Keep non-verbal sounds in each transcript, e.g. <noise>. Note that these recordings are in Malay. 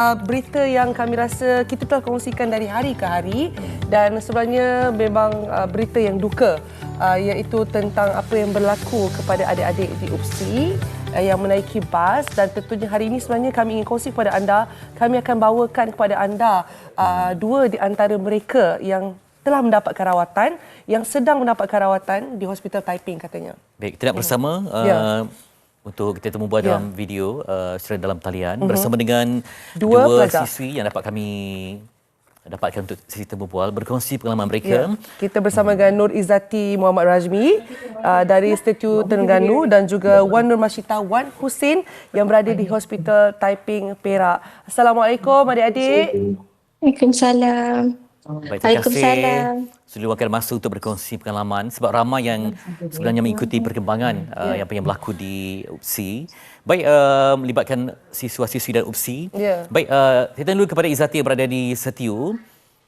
Uh, berita yang kami rasa kita telah kongsikan dari hari ke hari. Dan sebenarnya memang uh, berita yang duka uh, iaitu tentang apa yang berlaku kepada adik-adik di UPSI uh, yang menaiki bas. Dan tentunya hari ini sebenarnya kami ingin kongsi kepada anda kami akan bawakan kepada anda uh, dua di antara mereka yang telah mendapatkan rawatan yang sedang mendapatkan rawatan di Hospital Taiping katanya. Baik, tidak bersama uh, ya untuk kita temu buat ya. dalam video uh, secara dalam talian uh-huh. bersama dengan dua, dua siswi yang dapat kami dapatkan untuk sesi temu bual berkongsi pengalaman mereka. Ya. Kita bersama dengan Nur Izzati Muhammad Rajmi uh, dari Institut Terengganu dan juga Wan Nur Masyita Wan Husin yang berada di Hospital Taiping Perak. Assalamualaikum adik-adik. Waalaikumsalam. Baik, terima kasih sudah luangkan masa untuk berkongsi pengalaman sebab ramai yang sebenarnya mengikuti perkembangan uh, yang yang berlaku di UPSI. Baik uh, melibatkan siswa-siswi dan UPSI. Yeah. Baik uh, kita dulu kepada Izati yang berada di Setiu.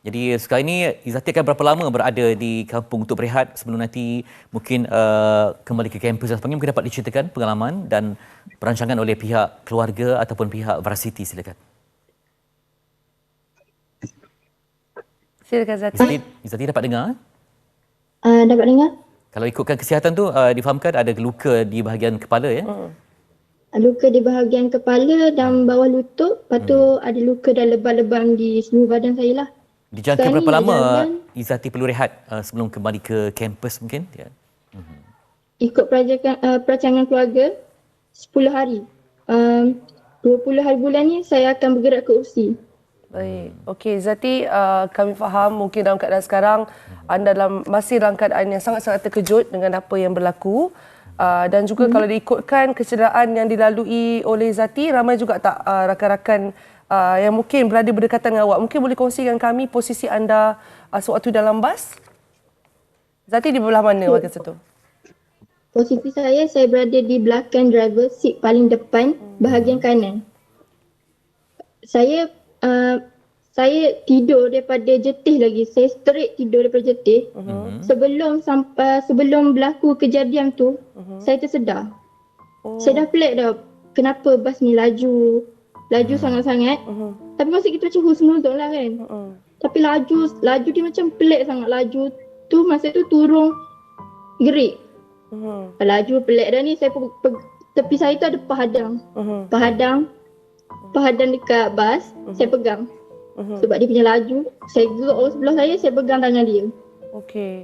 Jadi sekarang ini Izati akan berapa lama berada di kampung untuk berehat sebelum nanti mungkin uh, kembali ke kampus dan sebagainya mungkin dapat diceritakan pengalaman dan perancangan oleh pihak keluarga ataupun pihak varsity silakan. Silakan Zati. Zati, Zati dapat dengar? Uh, dapat dengar. Kalau ikutkan kesihatan tu uh, difahamkan ada luka di bahagian kepala ya? Uh. Luka di bahagian kepala dan bawah lutut. Lepas tu hmm. ada luka dan lebam-lebam di seluruh badan saya lah. Dijangka berapa lama Izati perlu rehat uh, sebelum kembali ke kampus mungkin? Ya. Hmm. Ikut perancangan, uh, perancangan keluarga, 10 hari. Um, 20 hari bulan ni saya akan bergerak ke USI. Baik. Okey, Zati, uh, kami faham mungkin dalam keadaan sekarang anda dalam masih dalam keadaan yang sangat-sangat terkejut dengan apa yang berlaku. Uh, dan juga hmm. kalau diikutkan kecederaan yang dilalui oleh Zati, ramai juga tak uh, rakan-rakan uh, yang mungkin berada berdekatan dengan awak. Mungkin boleh kongsikan kami posisi anda uh, sewaktu dalam bas? Zati di belah mana waktu itu? Posisi saya, saya berada di belakang driver, seat paling depan, bahagian kanan. Saya uh, saya tidur daripada jetih lagi. Saya straight tidur daripada jetih. Uh-huh. Sebelum sampai sebelum berlaku kejadian tu, uh-huh. saya tersedar. Oh. Saya dah pelik dah. Kenapa bas ni laju? Laju uh-huh. sangat-sangat. Uh-huh. Tapi masa kita macam husnuzon lah kan. Uh-huh. Tapi laju, laju dia macam pelik sangat laju. Tu masa tu turun gerik. Uh-huh. Laju pelik dah ni. Saya pe- pe- tepi saya tu ada pahadang. Uh-huh. Pahadang pahadang dekat bas, uh-huh. saya pegang. Uh-huh. Sebab dia punya laju, saya duduk orang sebelah saya, saya pegang tangan dia. Okey.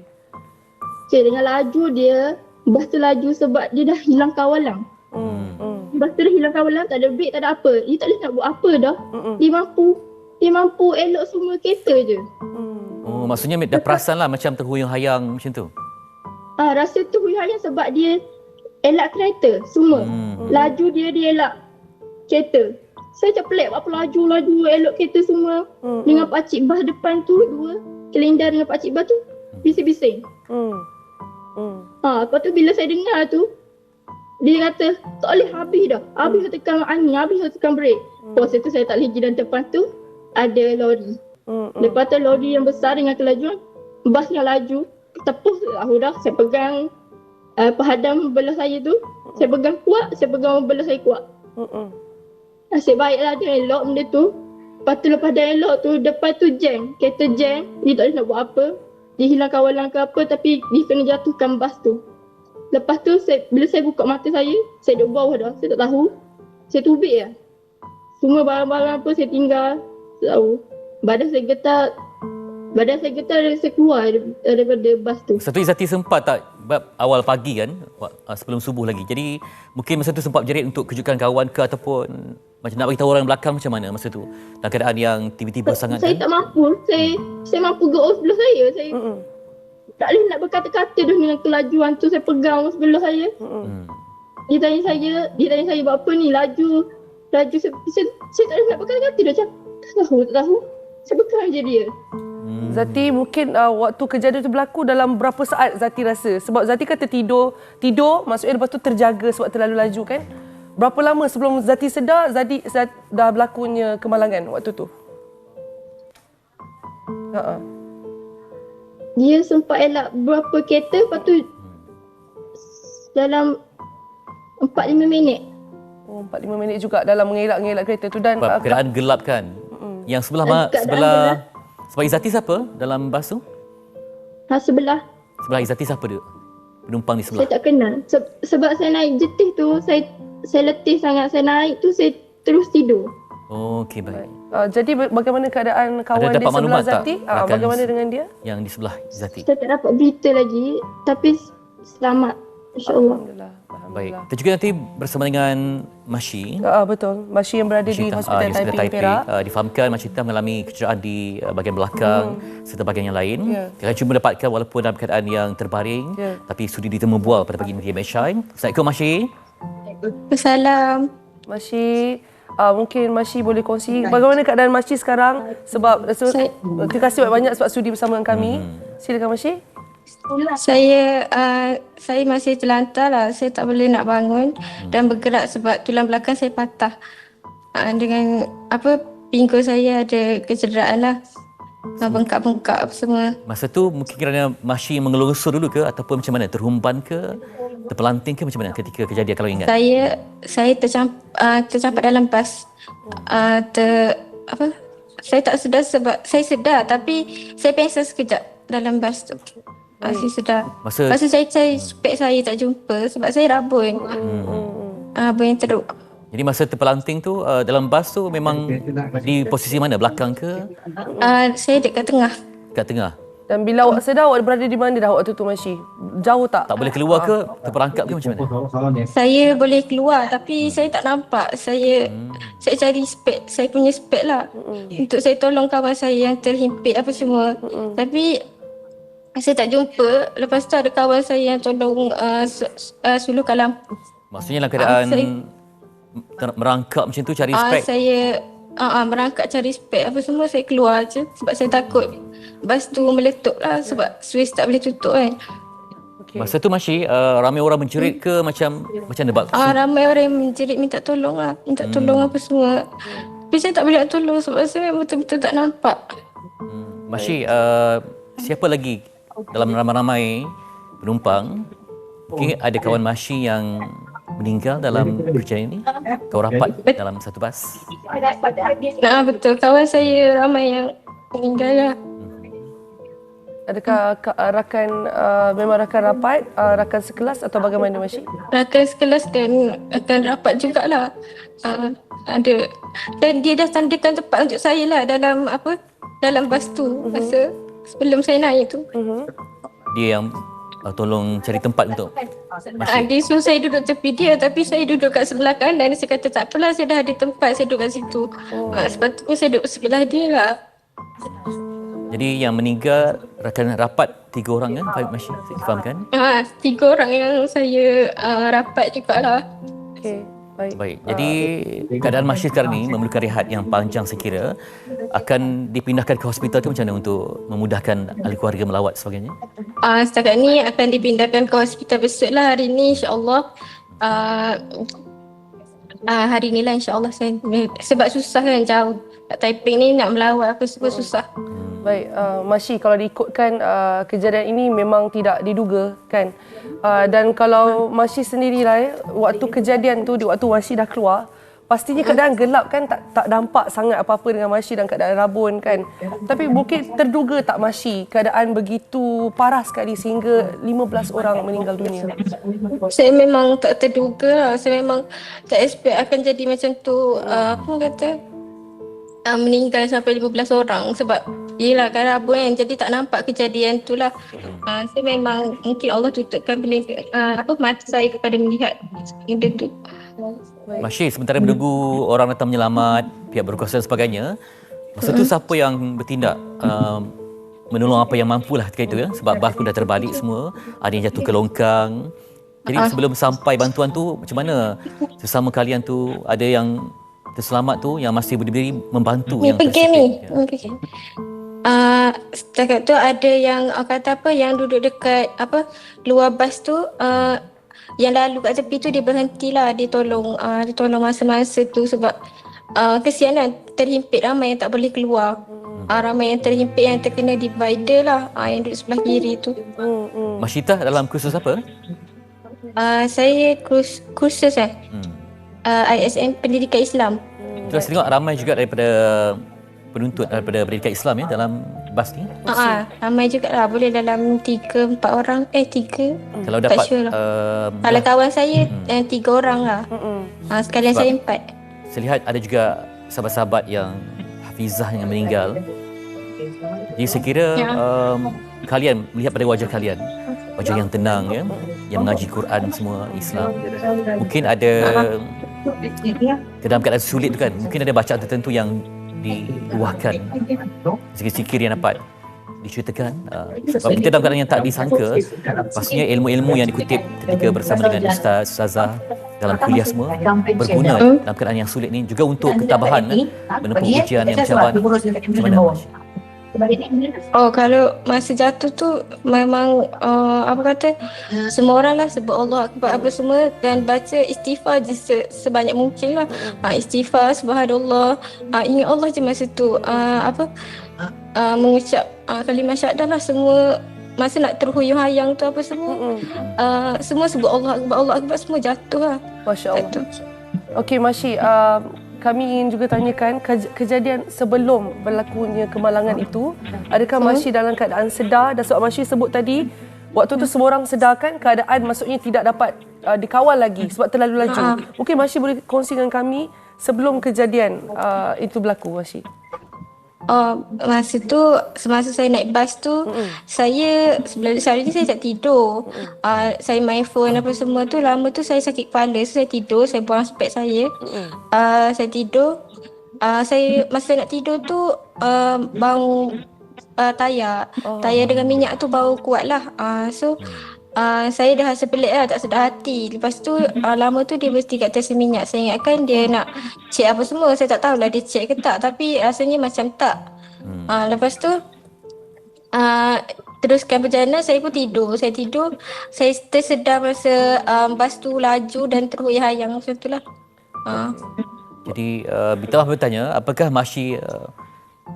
Okay, dengan laju dia, bas tu laju sebab dia dah hilang kawalan. Hmm. Uh-huh. Bas tu dah hilang kawalan, tak ada break, tak ada apa. Dia tak boleh nak buat apa dah. Uh-huh. Dia mampu, dia mampu elok semua kereta je. Uh-huh. Oh, maksudnya dah perasan lah macam terhuyung-hayang macam tu? Ah, rasa terhuyung-hayang sebab dia elak kereta semua. Hmm. Laju dia, dia elak kereta saya macam pelik apa laju-laju elok kereta semua hmm. dengan hmm. pakcik bas depan tu dua kelindar dengan pakcik bas tu bising-bising. Hmm. Hmm. Ha, lepas tu bila saya dengar tu dia kata tak boleh habis dah. Habis hmm. tekan angin, habis tekan brake. Hmm. Pos itu saya tak boleh dan depan tu ada lori. Hmm. hmm. Lepas tu lori yang besar dengan kelajuan bas yang laju tepus aku dah saya pegang uh, penghadam belah saya tu hmm. saya pegang kuat, saya pegang belah saya kuat. Hmm. Nasib baiklah dia elok benda tu. Lepas tu lepas dia elok tu, depan tu jam. Kereta jam, dia tak nak buat apa. Dia hilang kawalan ke apa tapi dia kena jatuhkan bas tu. Lepas tu saya, bila saya buka mata saya, saya duduk bawah dah. Saya tak tahu. Saya tubik lah. Semua barang-barang apa saya tinggal. Tak tahu. Badan saya getar. Badan saya getar saya keluar daripada bas tu. Satu Izati sempat tak awal pagi kan sebelum subuh lagi. Jadi mungkin masa tu sempat berjerit untuk kejutkan kawan ke ataupun macam nak bagi tahu orang belakang macam mana masa tu? Dalam keadaan yang tiba-tiba saya, sangat Saya kan? tak mampu. Saya saya mampu go off sebelah saya. Saya mm-hmm. tak boleh nak berkata-kata dah dengan kelajuan tu saya pegang sebelah saya. Mm-hmm. Dia tanya saya, dia tanya saya buat apa ni laju. Laju saya, saya, saya tak boleh nak berkata-kata dah macam tak tahu, tak tahu. Saya pegang je dia. Hmm. Zati mungkin uh, waktu kejadian itu berlaku dalam berapa saat Zati rasa? Sebab Zati kata tidur, tidur maksudnya lepas tu terjaga sebab terlalu laju kan? Berapa lama sebelum Zati sedar Zati Zat, dah berlakunya kemalangan waktu tu? Ha Dia sempat elak berapa kereta lepas tu dalam 4-5 minit. Oh, 4-5 minit juga dalam mengelak-ngelak kereta tu dan uh, keadaan gelap kan. Yang sebelah sebelah sebab Izati siapa dalam bas tu? Ha sebelah. Sebelah Izati siapa dia? Penumpang di Saya sebelah. tak kenal. Se- sebab saya naik jetih tu, saya saya letih sangat. Saya naik tu saya terus tidur. Oh, okey baik. uh, jadi ba- bagaimana keadaan kawan dapat di sebelah Zati? Uh, rakan bagaimana dengan dia? Yang di sebelah Izati. Saya tak dapat berita lagi. Tapi selamat. InsyaAllah. Alhamdulillah. Baik. Kita juga nanti bersama dengan Mashi. Uh, betul. Masih yang berada di Masyita, Hospital ah, di Hospital Taiping, Perak. Uh, difahamkan Masyita mengalami kecederaan di uh, bahagian belakang serta bahagian yang lain. Ya. Kita cuba dapatkan walaupun dalam keadaan yang terbaring Ya. tapi sudi ditemu bual pada pagi ini di MSI. Assalamualaikum Mashi. Assalam. Masih uh, mungkin Masih boleh kongsi bagaimana keadaan Masih sekarang sebab so, Saya- terima kasih banyak sebab sudi bersama dengan kami. Silakan Masih. Saya uh, saya masih terlantar lah. Saya tak boleh nak bangun dan bergerak sebab tulang belakang saya patah. Uh, dengan apa pinggul saya ada kecederaan lah. Uh, bengkak-bengkak apa semua. Masa tu mungkin kerana Mashi mengelurusur dulu ke ataupun macam mana? Terhumban ke? Terpelanting ke macam mana ketika kejadian kalau ingat? Saya saya tercamp, uh, tercampak dalam bas. Uh, ter apa? Saya tak sedar sebab saya sedar tapi saya pengsan sekejap dalam bas tu. Uh, saya sedar. Masa Masa saya cari spek saya tak jumpa sebab saya rabun. Hmm. Rabun yang teruk. jadi masa terpelanting tu uh, dalam bas tu memang di posisi mana? Belakang ke? Uh, saya dekat tengah. Kat tengah? Dan bila awak sedar awak berada di mana dah waktu tu Masih? Jauh tak? Tak boleh keluar ke? Terperangkap ke macam mana? Saya boleh keluar tapi saya tak nampak. Saya saya cari spek, saya punya spek lah. Untuk saya tolong kawan saya yang terhimpit apa semua. Tapi saya tak jumpa. Lepas tu ada kawan saya yang tolong uh, su- uh, suluhkan lampu. Maksudnya dalam keadaan Ah, saya- ter- merangkap macam tu cari Uh, spek. saya uh, uh, merangkak cari spek apa semua saya keluar je sebab saya takut bas tu meletup lah sebab Swiss tak boleh tutup kan. Okay. Masa tu Mashi, uh, ramai orang menjerit ke macam macam mana? Bak? Ah ramai orang yang menjerit minta tolong lah, minta tolong apa semua. Tapi saya tak boleh nak tolong sebab saya memang betul-betul tak nampak. Hmm. Mashi, uh, siapa lagi dalam ramai-ramai penumpang? Mungkin ada kawan Mashi yang meninggal dalam kejadian ini? Kau rapat dalam satu bas? Nah betul kawan saya ramai yang meninggal lah. Adakah ka- rakan uh, memang rakan rapat, uh, rakan sekelas atau bagaimana Masih? Rakan sekelas dan akan rapat jugalah. Uh, ada dan dia dah tandakan tempat untuk saya lah dalam apa dalam bas tu masa sebelum saya naik tu. Uh-huh. Dia yang uh, tolong cari tempat untuk Ah, dia suruh saya duduk tepi dia tapi saya duduk kat sebelah kanan saya kata tak apalah saya dah ada tempat saya duduk kat situ. Oh. Ah, sepatutnya saya duduk sebelah dia lah. Jadi yang meninggal rakan rapat tiga orang kan? Pak Mashi, saya fahamkan? Ah, tiga orang yang saya uh, rapat jugalah. Okey, baik. Baik, jadi keadaan Mashi sekarang ni memerlukan rehat yang panjang saya kira. Akan dipindahkan ke hospital ke macam mana untuk memudahkan ahli keluarga melawat sebagainya? Uh, setakat ni akan dipindahkan ke hospital besok lah hari ni insyaAllah. Uh, uh, hari ni lah insyaAllah saya sebab susah kan jauh. Kat Taiping ni nak melawat apa semua susah. Baik, uh, Masyi kalau diikutkan uh, kejadian ini memang tidak diduga kan. Uh, dan kalau Masyi sendirilah eh, waktu kejadian tu di waktu Masyi dah keluar, pastinya keadaan gelap kan tak tak nampak sangat apa-apa dengan Masyi dan keadaan rabun kan. Tapi mungkin terduga tak Masyi keadaan begitu parah sekali sehingga 15 orang meninggal dunia. Saya memang tak terduga lah. Saya memang tak expect akan jadi macam tu. Uh, apa kata? Uh, meninggal sampai 15 orang sebab yelah kan Rabu kan jadi tak nampak kejadian tu lah. Uh, saya memang mungkin Allah tutupkan bila uh, apa mata saya kepada melihat benda tu. Mashi, sementara menunggu orang datang menyelamat, pihak berkuasa dan sebagainya, masa tu siapa yang bertindak um, menolong apa yang mampu lah ketika itu ya? Sebab bas pun dah terbalik semua, ada yang jatuh ke longkang. Jadi sebelum sampai bantuan tu, macam mana sesama kalian tu ada yang terselamat tu yang masih berdiri membantu Ni yang pergi ni. Ni pergi. Uh, setakat tu ada yang uh, kata apa yang duduk dekat apa luar bas tu uh, yang lalu kat tepi tu dia berhenti lah dia tolong uh, dia tolong masa-masa tu sebab uh, kesianan terhimpit ramai yang tak boleh keluar uh, ramai yang terhimpit yang terkena divider lah uh, yang duduk sebelah kiri tu Hmm, hmm. Masyita dalam kursus apa? uh, saya kursus kursus eh Hmm. uh, ISM Pendidikan Islam. Kita rasa tengok ramai juga daripada penuntut daripada pendidikan Islam ya dalam bas ni. Ah, uh, ramai juga lah. Boleh dalam tiga, empat orang. Eh, tiga. Kalau Tak dapat sure lah. uh, Kalau kawan saya, eh, tiga orang lah. Uh, sekalian Sebab- saya empat. saya lihat ada juga sahabat-sahabat yang hafizah yang meninggal. Jadi saya kira Ya. um, kalian melihat pada wajah kalian, wajah yang tenang ya, yang mengaji Quran semua Islam. Mungkin ada dalam keadaan sulit tu kan, mungkin ada bacaan tertentu yang diluahkan. Sikit-sikit yang dapat diceritakan. Uh, sebab kita dalam keadaan yang tak disangka, pastinya ilmu-ilmu yang dikutip ketika bersama dengan Ustaz, Ustazah dalam kuliah semua berguna dalam keadaan yang sulit ni juga untuk ketabahan eh, menempuh ujian yang mencabar. Macam mana? Oh kalau masa jatuh tu memang uh, apa kata semua orang lah sebut Allah Akbar apa semua dan baca istighfar je se- sebanyak mungkin lah. Uh, istighfar subhanallah. Uh, ingat Allah je masa tu uh, apa uh, mengucap uh, kalimah syahadah lah. Semua masa nak terhuyung hayang tu apa semua uh, semua sebut Allah Akbar Allah Akbar semua jatuh lah. Masya Allah. Okey Masyi, uh, kami ingin juga tanyakan kej- kejadian sebelum berlakunya kemalangan itu, adakah Masyi dalam keadaan sedar dan sebab Masyi sebut tadi waktu tu semua orang sedar kan keadaan maksudnya tidak dapat uh, dikawal lagi sebab terlalu laju. Mungkin Masyi boleh kongsi dengan kami sebelum kejadian uh, itu berlaku Masyi. Oh, masa tu semasa saya naik bas tu mm saya sebelum sehari ni saya tak tidur. Mm. Uh, saya main phone apa semua tu lama tu saya sakit kepala so saya tidur saya buang spek saya. Mm. Uh, saya tidur uh, saya masa nak tidur tu uh, bau uh, tayar. Oh. Tayar dengan minyak tu bau kuat lah. Uh, so Uh, saya dah rasa pelik lah, tak sedar hati. Lepas tu, uh, lama tu dia mesti kat test minyak. Saya ingatkan dia nak check apa semua. Saya tak tahulah dia check ke tak. Tapi rasanya macam tak. Uh, lepas tu, uh, teruskan perjalanan, saya pun tidur. Saya tidur, saya tersedar masa um, bas tu laju dan terhuyang hayang macam tu lah. Uh. Jadi uh, Bintang bertanya, apakah Masyi uh,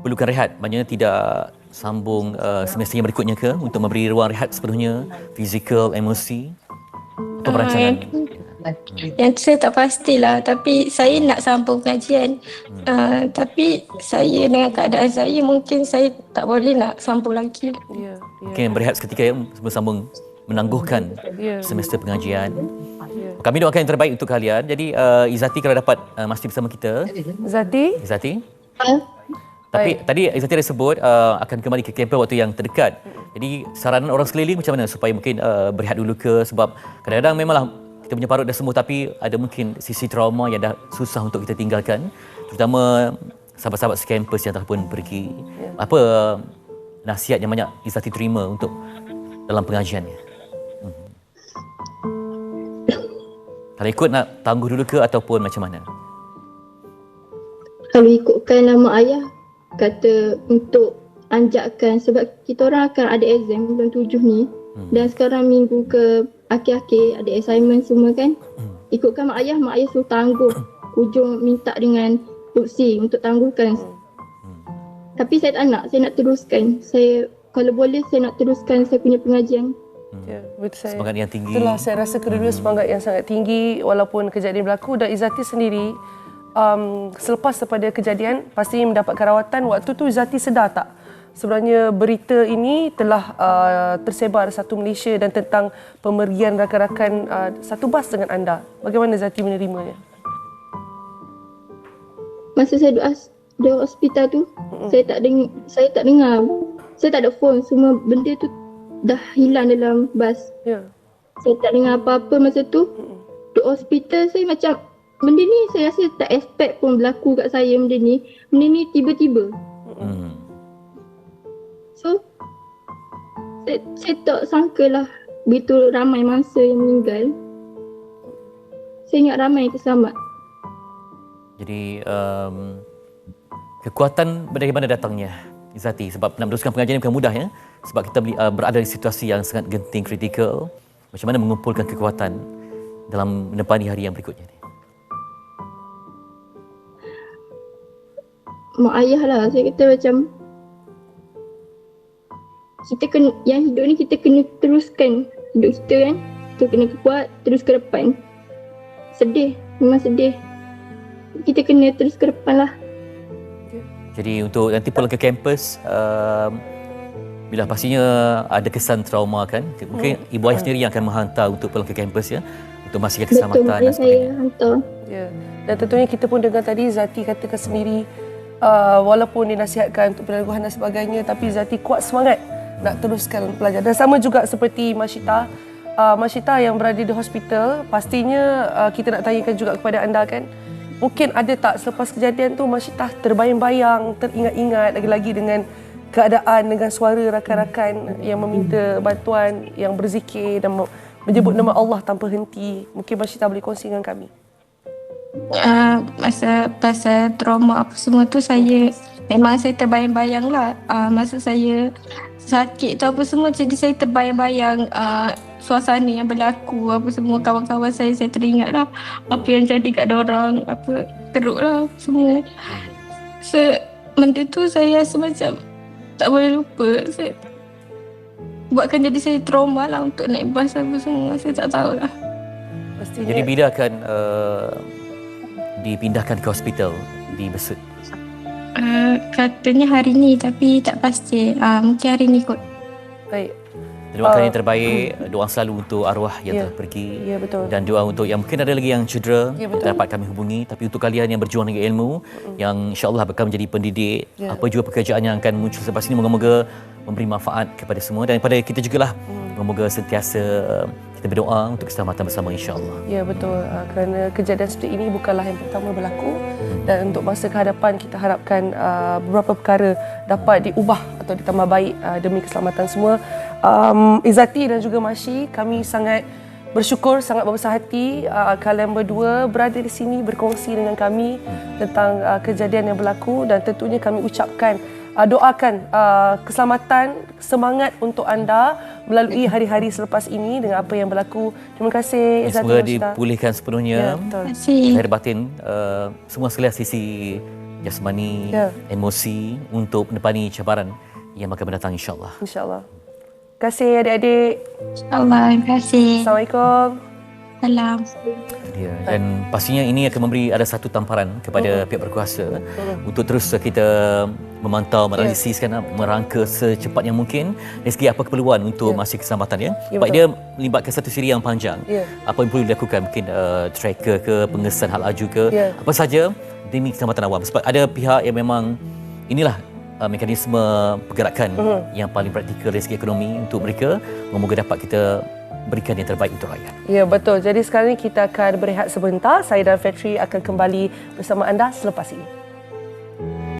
perlukan rehat? Maknanya tidak sambung uh, semester yang berikutnya ke untuk memberi ruang rehat sepenuhnya, fizikal, emosi? Apa Ah, perancangan? Yang tu saya tak pastilah tapi saya nak sambung pengajian. Uh, tapi saya dengan keadaan saya mungkin saya tak boleh nak sambung lagi. Ya, ya. Mungkin berehat seketika ya, sebelum sambung menangguhkan Ya. semester pengajian. Kami doakan yang terbaik untuk kalian. Jadi uh, Izati kalau dapat uh, masih bersama kita. Zati? Izati? Ah, Tapi tadi Izati ada sebut uh, akan kembali ke kampus waktu yang terdekat. Jadi saranan orang sekeliling macam mana supaya mungkin uh, berehat dulu ke sebab kadang-kadang memanglah kita punya parut dah sembuh tapi ada mungkin sisi trauma yang dah susah untuk kita tinggalkan terutama sahabat-sahabat sekampus yang telah pun pergi. Apa uh, nasihat yang banyak Izati terima untuk dalam pengajiannya? Hmm. Kalau ikut nak tangguh dulu ke ataupun macam mana? kalau ikutkan nama ayah kata untuk anjakkan sebab kita orang akan ada exam bulan tujuh ni Hmm. dan sekarang minggu ke akhir-akhir ada assignment semua kan Hmm. ikutkan mak ayah mak ayah suruh tangguh <coughs> hujung minta dengan Lutsi untuk tangguhkan Hmm. tapi saya tak nak saya nak teruskan saya kalau boleh saya nak teruskan saya punya pengajian Ya, betul saya. Semangat yang tinggi. Itulah saya rasa kedua-dua semangat yang sangat tinggi walaupun kejadian berlaku dan Izati sendiri um, selepas daripada kejadian pasti mendapatkan rawatan waktu tu Izati sedar tak? Sebenarnya berita ini telah uh, tersebar satu Malaysia dan tentang pemerian rakan-rakan uh, satu bas dengan anda. Bagaimana Izati menerimanya? Masa saya duduk di hospital tu saya tak deng saya tak dengar. Saya tak ada phone semua benda tu dah hilang dalam bas. Ya. Saya tak dengar apa-apa masa tu. Duduk hospital saya macam benda ni saya rasa tak expect pun berlaku kat saya benda ni. Benda ni tiba-tiba. Hmm. so saya, saya tak sangka lah begitu ramai mangsa yang meninggal. Saya ingat ramai yang terselamat. Jadi um, kekuatan dari mana datangnya Izati? Sebab nak meneruskan pengajian ini bukan mudah ya? Sebab kita uh, berada di situasi yang sangat genting kritikal. Macam mana mengumpulkan kekuatan dalam menepani hari yang berikutnya ni. Mak ayah lah saya kata macam kita kena yang hidup ni kita kena teruskan hidup kita kan kita kena kuat terus ke depan sedih memang sedih. Kita kena terus ke depan lah. Jadi untuk nanti pulang ke kampus, um, bila pastinya ada kesan trauma kan, mungkin Hmm. ibu ayah sendiri yang akan menghantar untuk pulang ke kampus ya, untuk memastikan Betul, keselamatan maknanya dan saya sebagainya. hantar. Ya. Dan tentunya kita pun dengar tadi Zati katakan sendiri uh, walaupun dinasihatkan untuk penangguhan dan sebagainya tapi Zati kuat semangat nak teruskan belajar. Dan sama juga seperti Mashita uh, Mashita yang berada di hospital pastinya uh, kita nak tanyakan juga kepada anda kan mungkin ada tak selepas kejadian tu Mashita terbayang-bayang, teringat-ingat lagi-lagi dengan keadaan dengan suara rakan-rakan yang meminta bantuan, yang berzikir dan me- menyebut nama Allah tanpa henti. Mungkin Mashita boleh kongsi dengan kami. Uh, masa pasal trauma apa semua tu saya memang saya terbayang-bayang lah. Uh, masa saya sakit tu apa semua jadi saya terbayang-bayang uh, suasana yang berlaku apa semua kawan-kawan saya saya teringat lah apa yang jadi kat orang apa teruk lah semua. So, benda tu saya rasa macam tak boleh lupa. Saya buatkan jadi saya trauma lah untuk naik bas apa semua. Saya tak tahu lah. Pastinya. Jadi bila akan uh, dipindahkan ke hospital di Besut? Uh, katanya hari ni tapi tak pasti. Uh, mungkin hari ni kot. Baik. Doakan Uh, yang terbaik, doa selalu untuk arwah yang Ya. telah pergi. Ya, betul. Dan doa untuk yang mungkin ada lagi yang cedera Ya, betul. dapat kami hubungi. Tapi untuk kalian yang berjuang dengan ilmu, yang insyaAllah akan menjadi pendidik, Ya. apa juga pekerjaan yang akan muncul selepas ini, moga-moga memberi manfaat kepada semua. Dan kepada kita jugalah, moga-moga sentiasa kita berdoa untuk keselamatan bersama insyaAllah. Ya betul. Uh, kerana kejadian seperti ini bukanlah yang pertama berlaku. Dan untuk masa kehadapan kita harapkan uh, beberapa perkara dapat diubah atau ditambah baik uh, demi keselamatan semua. Um, Izati dan juga Mashi kami sangat bersyukur sangat berbesar hati uh, kalian berdua berada di sini berkongsi dengan kami tentang uh, kejadian yang berlaku. Dan tentunya kami ucapkan uh, doakan uh, keselamatan dan untuk anda melalui hari-hari selepas ini dengan apa yang berlaku. Terima kasih Izati Semoga dipulihkan Ya, sepenuhnya. betul. Terima kasih. Lahir batin, uh, semua sekalian sisi jasmani, Ya. emosi untuk menepani cabaran yang akan mendatang insyaAllah. InsyaAllah. Terima kasih adik-adik. InsyaAllah. Terima kasih. Assalamualaikum. Salam. Ya, dan pastinya ini akan memberi ada satu tamparan kepada pihak berkuasa untuk terus kita memantau, menanalisiskan, merangka secepat yang mungkin dari segi apa keperluan untuk masih keselamatan ya. Ya, Sebab dia melibatkan satu siri yang panjang. Ya. Apa yang perlu dilakukan mungkin uh, tracker ke, pengesan hal laju ke, Ya. apa saja demi keselamatan awam. Sebab ada pihak yang memang inilah uh, mekanisme pergerakan Mhm. yang paling praktikal dari segi ekonomi untuk mereka. Semoga dapat kita berikan yang terbaik untuk rakyat. Ya, betul. Jadi sekarang kita akan berehat sebentar. Saya dan Fetri akan kembali bersama anda selepas ini.